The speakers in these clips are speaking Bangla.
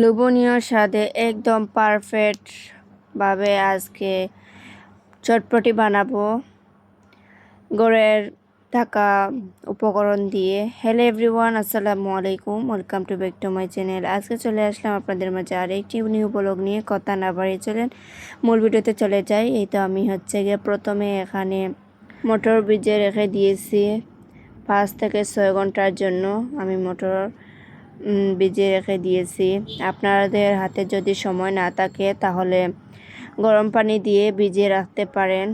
লোভনীয় স্বাদে একদম পারফেক্ট ভাবে আজকে চটপটি বানাবো। গড়ের থাকা উপকরণ দিয়ে। হ্যালো এভরিওয়ান আসসালামু আলাইকুম welcome to back to my channel আজকে চলে আসলাম আপনাদের মাঝে আর একটি নিউ ব্লগ নিয়ে। কথা না বাড়িয়ে চলেন, মূল ভিডিওতে চলে যাই। এই তো আমি হচ্ছে গিয়ে প্রথমে এখানে মোটর বীজে রেখে দিয়েছি। পাঁচ থেকে ছয় ঘণ্টার জন্য আমি মোটর ভিজিয়ে রেখে দিয়েছি। আপনাদের হাতে যদি সময় না থাকে, তাহলে গরম পানি দিয়ে ভিজিয়ে রাখতে পারেন।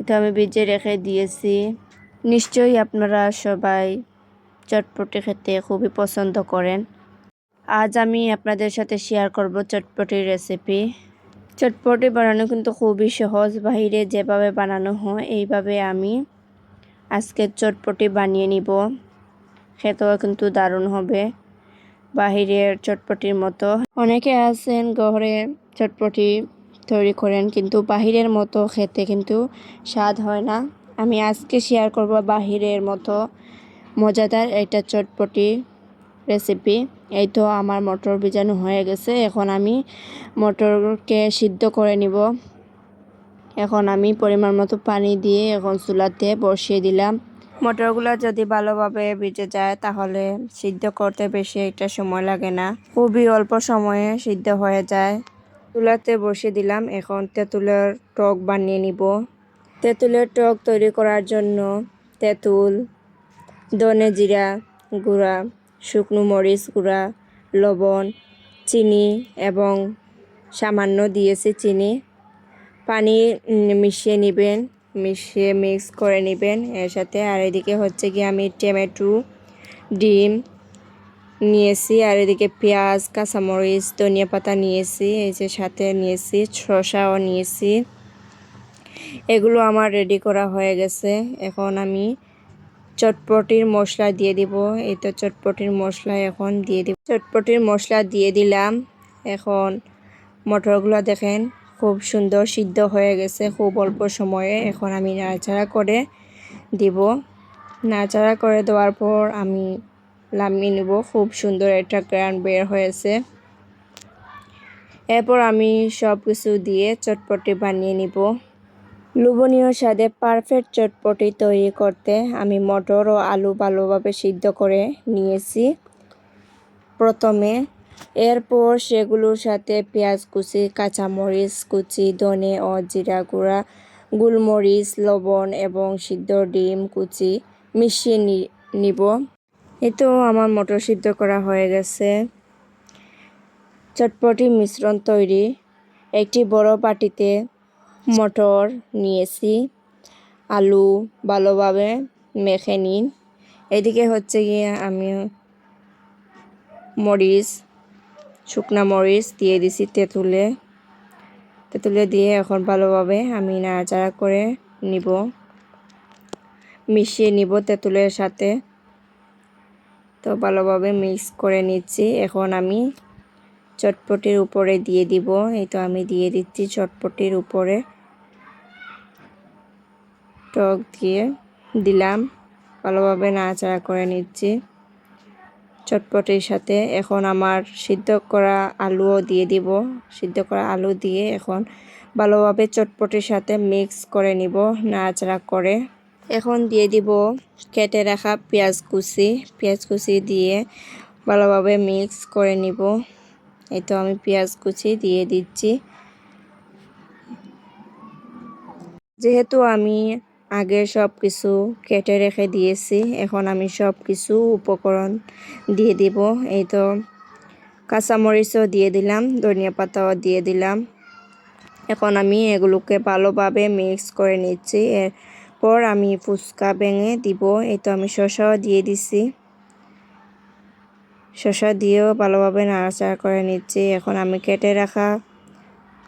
এটা আমি ভিজিয়ে রেখে দিয়েছি। নিশ্চয়ই আপনারা সবাই চটপটি খেতে খুবই পছন্দ করেন। আজ আমি আপনাদের সাথে শেয়ার করব চটপটির রেসিপি চটপটি বানানো কিন্তু খুবই সহজ। বাহিরে যেভাবে বানানো হয়, এইভাবে আমি আজকে চটপটি বানিয়ে নিব। খেতেও কিন্তু দারুণ হবে। বাহিরের চটপটির মতো। অনেকে আছেন ঘরে চটপটি তৈরি করেন, কিন্তু বাহিরের মতো খেতে কিন্তু স্বাদ হয় না। আমি আজকে শেয়ার করব বাহিরের মতো মজাদার একটা চটপটি রেসিপি এই তো আমার মটর ভিজানো হয়ে গেছে। এখন আমি মটরকে সিদ্ধ করে নিব। এখন আমি পরিমাণ মতো পানি দিয়ে এখন চুলাতে বসিয়ে দিলাম। মটরগুলো যদি ভালোভাবে ভিজে যায়, তাহলে সিদ্ধ করতে বেশি একটা সময় লাগে না। খুবই অল্প সময়ে সিদ্ধ হয়ে যায়। তুলাতে বসিয়ে দিলাম। এখন তেঁতুলের টক বানিয়ে নিব। তেঁতুলের টক তৈরি করার জন্য তেঁতুল, ধনে জিরা গুঁড়া, শুকনো মরিচ গুঁড়া, লবণ, চিনি এবং সামান্য দিয়েছি চিনি। পানি মিশিয়ে নেবেন। মিশিয়ে মিক্স করে নেবেন। এর সাথে আর এদিকে হচ্ছে কি আমি টমেটো, ডিম নিয়েছি, আর এদিকে পেঁয়াজ, কাঁচামরিচ, ধনিয়া পাতা নিয়েছি, এই যে সাথে নিয়েছি, শসাও নিয়েছি। এগুলো আমার রেডি করা হয়ে গেছে। এখন আমি চটপটির মশলা দিয়ে দিব। এই তো চটপটির মশলা এখন দিয়ে দিব। চটপটির মশলা দিয়ে দিলাম। এখন মটরগুলো দেখেন। খুব সুন্দর সিদ্ধ হয়ে গেছে, খুব অল্প সময়ে। এখন আমি নাড়াচাড়া করে দিব। নাড়াচাড়া করে দেওয়ার পর আমি নামিয়ে নেব। খুব সুন্দর একটা গ্রান বের হয়েছে। এরপর আমি সব কিছু দিয়ে চটপটি বানিয়ে নিব। লোভনীয় স্বাদে পারফেক্ট চটপটি তৈরি করতে আমি মটর ও আলু ভালোভাবে সিদ্ধ করে নিয়েছি। প্রথমে এরপর সেগুলোর সাথে পেঁয়াজ কুচি, কাঁচামরিচ কুচি, ধনে ও জিরা গুঁড়া, গোলমরিচ, লবণ এবং সিদ্ধ ডিম কুচি মিশিয়ে নিব। তো আমার মটর সিদ্ধ করা হয়ে গেছে। চটপটি মিশ্রণ তৈরি। একটি বড় বাটিতে মটর নিয়েছি। আলু ভালোভাবে মেখে নিন। এদিকে হচ্ছে গিয়ে আমি মরিচ শুকনা মরিচ দিয়ে দিছি তেঁতুলে। তেঁতুলে দিয়ে এখন ভালোভাবে আমি নাড়াচাড়া করে নিব। মিশিয়ে নিব তেঁতুলের সাথে। তো ভালোভাবে মিক্স করে নিচ্ছি। এখন আমি চটপটির উপরে দিয়ে দিব। এই তো আমি দিয়ে দিচ্ছি চটপটির উপরে। টক দিয়ে দিলাম। ভালোভাবে নাড়াচাড়া করে নিচ্ছি। চটপটির সাথে এখন আমার সিদ্ধ করা আলুও দিয়ে দিব। সিদ্ধ করা আলু দিয়ে এখন ভালোভাবে চটপটির সাথে মিক্স করে নিব, নাড়াচাড়া করে। এখন দিয়ে দিব কেটে রাখা পেঁয়াজ কুচি। পেঁয়াজ কুচি দিয়ে ভালোভাবে মিক্স করে নিব। এই তো আমি পেঁয়াজ কুচি দিয়ে দিচ্ছি। যেহেতু আমি আগে সব কিছু কেটে রেখে দিয়েছি। এখন আমি সব কিছু উপকরণ দিয়ে দিব। এই তো কাঁচামরিচও দিয়ে দিলাম, ধনিয়া পাতাও দিয়ে দিলাম। এখন আমি এগুলোকে ভালোভাবে মিক্স করে নিচ্ছি। এরপর আমি ফুচকা ভেঙে দিব। এই তো আমি শসাও দিয়ে দিছি। শসা দিয়েও ভালোভাবে নাড়াচাড়া করে নিচ্ছি। এখন আমি কেটে রাখা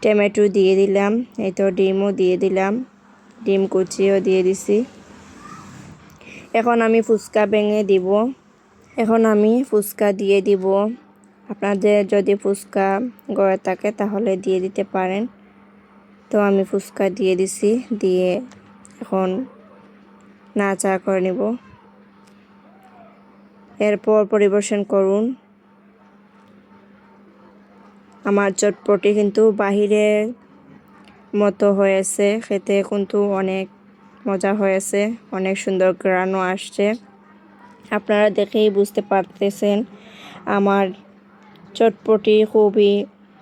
টমেটো দিয়ে দিলাম। এই তো ডিমও দিয়ে দিলাম। ডিম কুচিও দিয়ে দিছি। এখন আমি ফুচকা ভেঙে দিব। এখন আমি ফুচকা দিয়ে দিব। আপনাদের যদি ফুচকা গড়ে থাকে তাহলে দিয়ে দিতে পারেন। তো আমি ফুচকা দিয়ে দিছি, দিয়ে এখন নাড়াচাড়া করে নেব। এরপর পরিবেশন করুন। আমার চটপটি কিন্তু বাহিরের মতো হয়েছে, খেতে কিন্তু অনেক মজা হয়েছে, অনেক সুন্দর গ্রানও আসছে। আপনারা দেখেই বুঝতে পারতেছেন, আমার চটপটি খুবই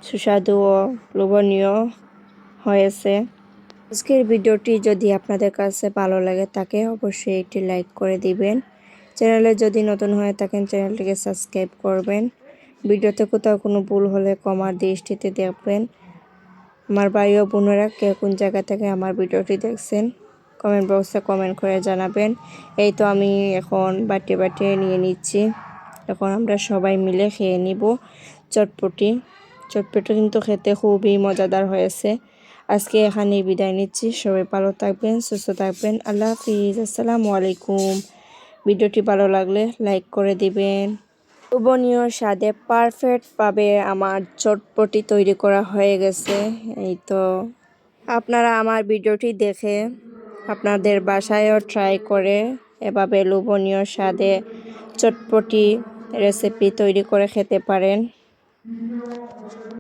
সুস্বাদু ও লোভনীয় হয়েছে। আজকের ভিডিওটি যদি আপনাদের কাছে ভালো লাগে তাকে অবশ্যই একটি লাইক করে দিবেন। চ্যানেলে যদি নতুন হয়ে থাকেন, চ্যানেলটিকে সাবস্ক্রাইব করবেন। ভিডিওতে কোথাও কোনো ভুল হলে কমার দৃষ্টিতে দেখবেন। আমার ভাই ও বোনেরা কে কোন জায়গা থেকে আমার ভিডিওটি দেখছেন কমেন্ট বক্সে কমেন্ট করে জানাবেন। এই তো আমি এখন বাটি বাটি নিয়ে নিচ্ছি। এখন আমরা সবাই মিলে খেয়ে নিব চটপটি। চটপটি কিন্তু খেতে খুবই মজাদার হয়েছে। আজকে এখানে বিদায় নিচ্ছি। সবাই ভালো থাকবেন, সুস্থ থাকবেন। আল্লাহ হাফিজ। আসসালামু আলাইকুম। ভিডিওটি ভালো লাগলে লাইক করে দিবেন। লোভনীয় স্বাদে পারফেক্টভাবে আমার চটপটি তৈরি করা হয়ে গেছে। এই তো আপনারা আমার ভিডিওটি দেখে আপনাদের বাসায়ও ট্রাই করে এভাবে লোভনীয় স্বাদে চটপটি রেসিপি তৈরি করে খেতে পারেন।